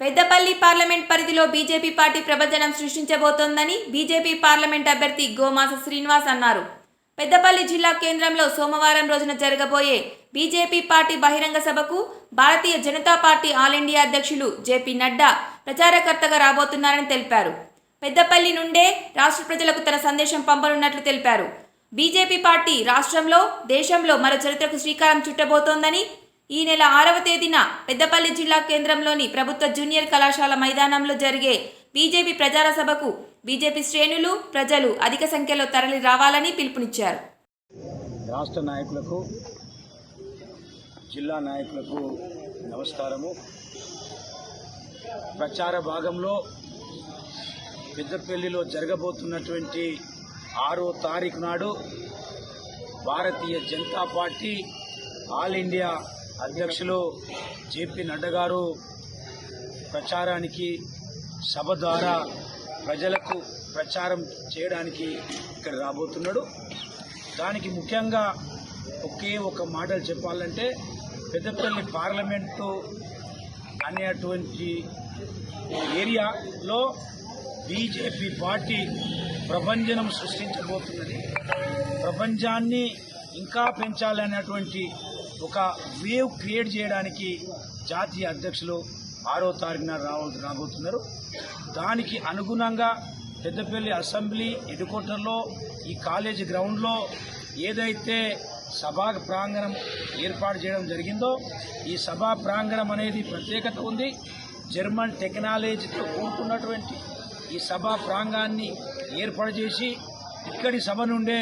Peddapalli parliament పరిధిలో BJP party ప్రభంజనం సృష్టించబోతోందని బీజేపీ పార్లమెంట్ అభ్యర్థి గోమాస శ్రీనివాస్ అన్నారు. పెద్దపల్లి జిల్లా కేంద్రంలో సోమవారం రోజున జరగబోయే బీజేపీ పార్టీ బహిరంగ సభకు Bharatiya Janata party all India అధ్యక్షులు జేపీ నడ్డా ప్రచారకర్తగా రాబోతున్నారని తెలిపారు. పెద్దపల్లి నుండే రాష్ట్ర ప్రజలకు తన సందేశం పంపనున్నట్లు తెలిపారు. బీజేపీ పార్టీ రాష్ట్రంలో దేశంలో మరో చరిత్రకు శ్రీకారం చుట్టబోతోందని ఈ నెల ఆరవ తేదీన పెద్దపల్లి జిల్లా కేంద్రంలోని ప్రభుత్వ జూనియర్ కళాశాల మైదానంలో జరిగే బీజేపీ ప్రచార సభకు బీజేపీ శ్రేణులు ప్రజలు అధిక సంఖ్యలో తరలి రావాలని పిలుపునిచ్చారు. రాష్ట్ర నాయకులకు జిల్లా నాయకులకు నమస్కారము. ప్రచార భాగంలో పెద్దపల్లిలో జరగబోతున్నటువంటి ఆరో తారీఖు నాడు Bharatiya Janata party all India అధ్యక్షులు జేపీ నడ్డా గారు ప్రచారానికి సభ ద్వారా ప్రజలకు ప్రచారం చేయడానికి ఇక్కడ రాబోతున్నాడు. దానికి ముఖ్యంగా ఒకే ఒక మాటలు చెప్పాలంటే పెద్దపల్లి పార్లమెంటు అనేటువంటి ఏరియాలో బీజేపీ పార్టీ ప్రపంచం సృష్టించబోతున్నది. ప్రపంచాన్ని ఇంకా పెంచాలనేటువంటి ఒక వేవ్ క్రియేట్ చేయడానికి జాతీయ అధ్యక్షులు ఆరో తారీఖున రావ రాబోతున్నారు. దానికి అనుగుణంగా పెద్దపల్లి అసెంబ్లీ ఎడుకోటర్లో ఈ కాలేజీ గ్రౌండ్లో ఏదైతే సభా ప్రాంగణం ఏర్పాటు చేయడం జరిగిందో ఈ సభా ప్రాంగణం అనేది ప్రత్యేకత ఉంది. జర్మన్ టెక్నాలజీతో కూడుకున్నటువంటి ఈ సభా ప్రాంగాన్ని ఏర్పాటు చేసి ఇక్కడి సభ నుండే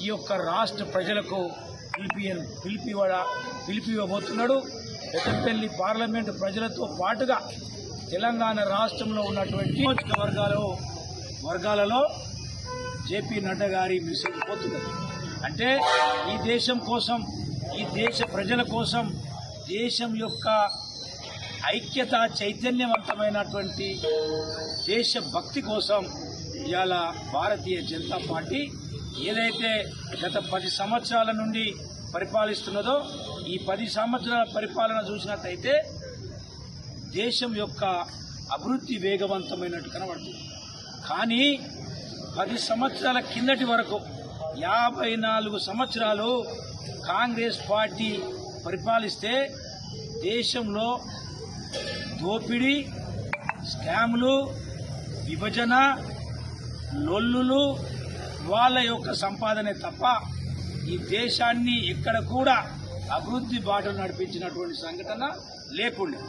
ఈ యొక్క రాష్ట్ర ప్రజలకు పిలిపి పిలిపివడ పిలిపివ్వబోతున్నాడు పెద్దపల్లి పార్లమెంటు ప్రజలతో పాటుగా తెలంగాణ రాష్ట్రంలో ఉన్నటువంటి నియోజకవర్గాలు వర్గాలలో జేపీ నడ్డా గారి మెసేజ్ పోతున్నది. అంటే ఈ దేశం కోసం ఈ దేశ ప్రజల కోసం దేశం యొక్క ఐక్యత చైతన్యవంతమైనటువంటి దేశభక్తి కోసం ఇవాళ భారతీయ జనతా పార్టీ ఏదైతే గత పది సంవత్సరాల నుండి పరిపాలిస్తున్నదో ఈ పది సంవత్సరాల పరిపాలన చూసినట్టయితే దేశం యొక్క అభివృద్ధి వేగవంతమైనట్టు కనబడుతుంది. కానీ పది సంవత్సరాల కిందటి వరకు యాభై నాలుగు సంవత్సరాలు కాంగ్రెస్ పార్టీ పరిపాలిస్తే దేశంలో దోపిడీ స్కాములు విభజన లొల్లులు వాళ్ళ యొక్క సంపాదనే తప్ప ఈ దేశాన్ని ఎక్కడ కూడా అభివృద్ధి బాటలు నడిపించినటువంటి సంఘటన లేకుండా